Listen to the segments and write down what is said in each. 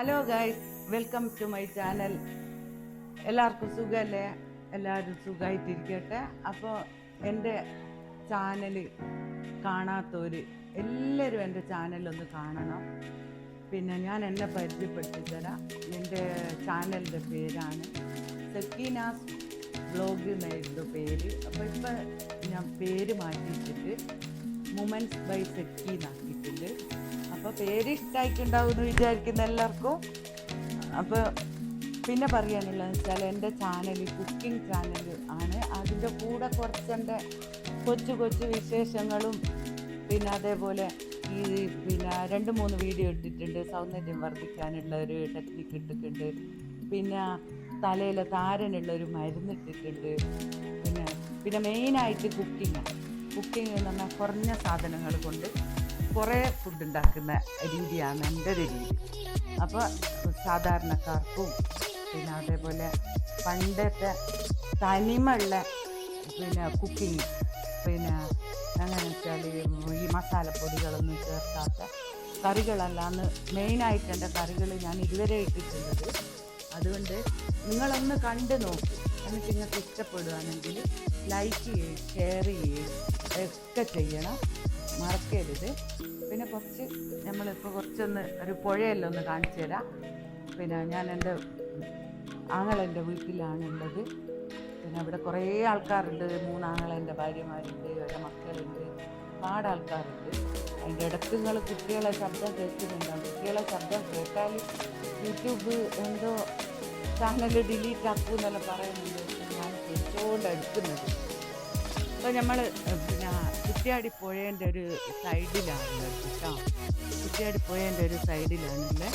Hello guys welcome to my channel എല്ലാവർക്കും സുഖമല്ലേ എല്ലാവരും സുഖമായിട്ടിരിക്കട്ടെ അപ്പോൾ എന്റെ ചാനൽ കാണാത്തവർ എല്ലാവരും എന്റെ ചാനലൊന്ന് കാണണം. പിന്നെ ഞാൻ എന്നെ പരിചയപ്പെടുത്തി തരാം എന്റെ ചാനലിന്റെ പേരാണ് സക്കീനാസ് ബ്ലോഗ് എന്നായിരുന്നു പേര്. അപ്പോൾ ഇപ്പം ഞാൻ പേര് മാറ്റിയിട്ടിട്ട് മുമൻസ് ബൈ സെക്കീനാക്കിയിട്ടുണ്ട് അപ്പോൾ പേര് ഇഷ്ടമായിട്ടുണ്ടാവും എന്ന് വിചാരിക്കുന്ന എല്ലാവർക്കും. അപ്പോൾ പിന്നെ പറയാനുള്ളതെന്ന് വെച്ചാൽ എന്റെ ചാനൽ കുക്കിംഗ് ചാനൽ ആണ്. അതിന്റെ കൂടെ കുറച്ച് എന്റെ കൊച്ചു കൊച്ചു വിശേഷങ്ങളും പിന്നെ അതേപോലെ ഈ പിന്നെ രണ്ട് മൂന്ന് വീഡിയോ ഇട്ടിട്ടുണ്ട്. സൗന്ദര്യം വർദ്ധിക്കാനുള്ള ഒരു ടെക്നിക്ക് ഇട്ടിട്ടുണ്ട്. പിന്നെ തലയിലെ താരനുള്ള ഒരു മരുന്ന് ഇട്ടിട്ടുണ്ട്. പിന്നെ പിന്നെ മെയിനായിട്ട് കുക്കിംഗ് കുക്കിംഗ് എന്ന് പറഞ്ഞാൽ കുറഞ്ഞ സാധനങ്ങൾ കൊണ്ട് കുറേ ഫുഡ് ഉണ്ടാക്കുന്ന രീതിയാണ് എന്റെ ഒരു രീതി. അപ്പോൾ സാധാരണക്കാർക്കും പിന്നെ അതേപോലെ പണ്ടത്തെ തനിമയുള്ള പിന്നെ കുക്കിംഗ് പിന്നെ എങ്ങനെ വെച്ചാൽ ഈ മസാലപ്പൊടികളൊന്നും ചേർക്കാത്ത കറികളല്ലാന്ന് മെയിനായിട്ട് എന്റെ കറികൾ ഞാൻ ഇതുവരെ ഇട്ടിട്ടുള്ളത്. അതുകൊണ്ട് നിങ്ങളൊന്ന് കണ്ട് നോക്കൂ. എന്നിട്ട് നിങ്ങൾക്ക് ഇഷ്ടപ്പെടുകയാണെങ്കിൽ ലൈക്ക് ചെയ്യുകയും ഷെയർ ചെയ്യുകയും ഒക്കെ ചെയ്യണം. മറക്കരുത്. പിന്നെ കുറച്ച് നമ്മളിപ്പോൾ കുറച്ചൊന്ന് ഒരു പുഴയെല്ലാം ഒന്ന് കാണിച്ചു തരാം. പിന്നെ ഞാൻ എന്റെ ആങ്ങളെന്റെ വീട്ടിലാണുള്ളത് പിന്നെ അവിടെ കുറേ ആൾക്കാരുണ്ട്. മൂന്നാങ്ങളെന്റെ ഭാര്യമാരുണ്ട് അവരുടെ മക്കളുണ്ട്. ഒരുപാട് ആൾക്കാരുണ്ട്. അതിന്റെ ഇടയ്ക്ക് നിങ്ങൾ കുട്ടികളെ ശബ്ദം കേൾക്കുന്നുണ്ടാവും കുട്ടികളെ ശബ്ദം കേട്ടാൽ യൂട്യൂബ് എന്തോ ചാനൽ ഡിലീറ്റ് ആക്കൂ എന്നെല്ലാം പറയുന്നുണ്ട്. ഞാൻ കേട്ടുകൊണ്ട് എടുക്കുന്നത്. അപ്പോൾ നമ്മൾ പിന്നെ കുറ്റിയാടി പുഴേന്റെ ഒരു സൈഡിലാണ് കേട്ടോ. കുറ്റിയാടി പുഴേന്റെ ഒരു സൈഡിലാണല്ലേ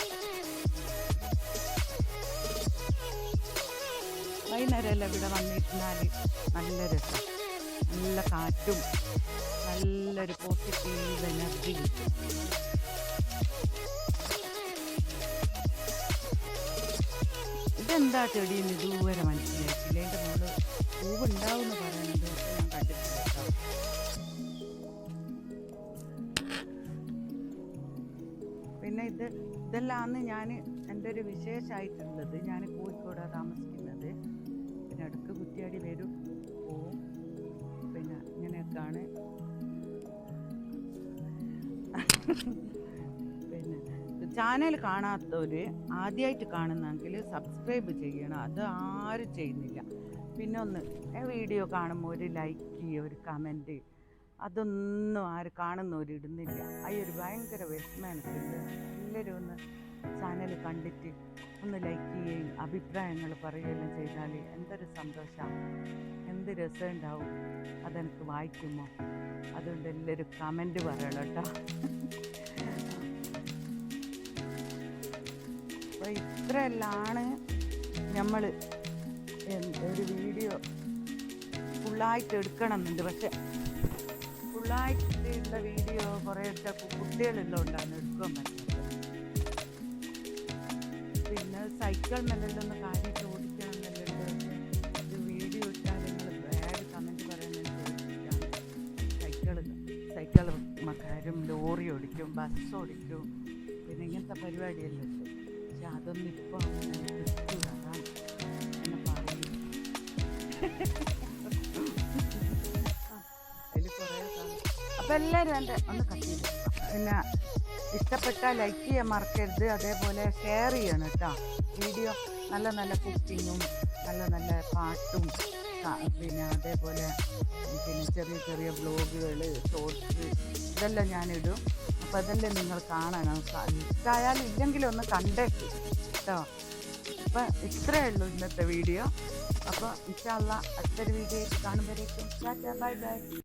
വൈകുന്നേരം എല്ലാം ഇവിടെ വന്നിരുന്നാൽ നല്ല രസം. നല്ല കാറ്റും നല്ലൊരു പോസിറ്റീവ് എനർജി കിട്ടും. ഇതെന്താ ചെടിയെന്ന് ഇതുവരെ മനസ്സിലായിട്ടില്ല. എന്റെ മോൾ പൂവുണ്ടാവും എന്ന് പറയുന്നത് ഞാൻ പിന്നെ ഇത് ഇതെല്ലാന്ന് ഞാൻ എന്റെ ഒരു വിശേഷമായിട്ടുള്ളത് ഞാൻ കോഴിക്കോടാണ് താമസിക്കുന്നത്. പിന്നെ അടുക്ക് കുറ്റിയാടി വരും പോവും. പിന്നെ ഇങ്ങനെയൊക്കെയാണ്. ചാനൽ കാണാത്തവർ ആദ്യമായിട്ട് കാണുന്നെങ്കിൽ സബ്സ്ക്രൈബ് ചെയ്യണം. അത് ആരും ചെയ്യുന്നില്ല. പിന്നെ ഒന്ന് വീഡിയോ കാണുമ്പോൾ ഒരു ലൈക്ക് ചെയ്യുക ഒരു കമന്റ് അതൊന്നും ആര് കാണുന്നവർ ഇടുന്നില്ല. ആ ഒരു ഭയങ്കര വിഷമം എനിക്കുണ്ട് എല്ലാവരും ഒന്ന് ചാനൽ കണ്ടിട്ട് ഒന്ന് ലൈക്ക് ചെയ്യുകയും അഭിപ്രായങ്ങൾ പറയുകയെല്ലാം ചെയ്താൽ എന്തൊരു സന്തോഷമാണ് എന്ത് രസമുണ്ടാവും അതെനിക്ക് വായിക്കുമോ അതുകൊണ്ട് എല്ലാവരും കമന്റ് പറയണം കേട്ടോ. അപ്പോൾ ഇത്രയെല്ലാണ് നമ്മൾ ഒരു വീഡിയോ ഫുള്ളായിട്ട് എടുക്കണം എന്നുണ്ട് പക്ഷെ ഫുള്ളായിട്ടുള്ള വീഡിയോ കുറേ കുട്ടികളെല്ലാം ഉണ്ടാണ് എടുക്കാൻ പറ്റുന്നത്. പിന്നെ സൈക്കിൾ മെല്ലൊന്ന് കാര്യമായിട്ട് ഓടിക്കണം എന്നല്ലോ ഇത് വീഡിയോ ഇട്ടാൽ നിങ്ങൾ ബാഡ് കമന്റ് പറയുന്നത് സൈക്കിൾ സൈക്കിൾ മക്കാരും ലോറി ഓടിക്കും ബസ് ഓടിക്കും പിന്നെ ഇങ്ങനത്തെ പരിപാടിയെല്ലാം പക്ഷെ അതൊന്നും ഇപ്പോൾ അങ്ങനെ കിട്ടൂല അതാണ് എന്നെ പറയും അതിൽ കുറേ അപ്പം എല്ലാവരും എന്റെ ഒന്ന് പിന്നെ ഇഷ്ടപ്പെട്ടാൽ ലൈക്ക് ചെയ്യാൻ മറക്കരുത്. അതേപോലെ ഷെയർ ചെയ്യണം കേട്ടോ. വീഡിയോ നല്ല നല്ല കുക്കിങ്ങും നല്ല നല്ല പാട്ടും പിന്നെ അതേപോലെ പിന്നെ ചെറിയ ചെറിയ ബ്ലോഗുകൾ ഷോർട്സ് ഇതെല്ലാം ഞാനിടും. അതെല്ലാം നിങ്ങൾ കാണാൻ? ഇഷ്ടമായാലും ഇല്ലെങ്കിലും ഒന്ന് കണ്ടേക്ക്. കേട്ടോ അപ്പം ഇത്രയേ ഉള്ളൂ ഇന്നത്തെ വീഡിയോ. അപ്പോൾ ഇൻഷാല്ല അടുത്തൊരു വീഡിയോ കാണുമ്പോഴേക്കും ബൈ ബൈ.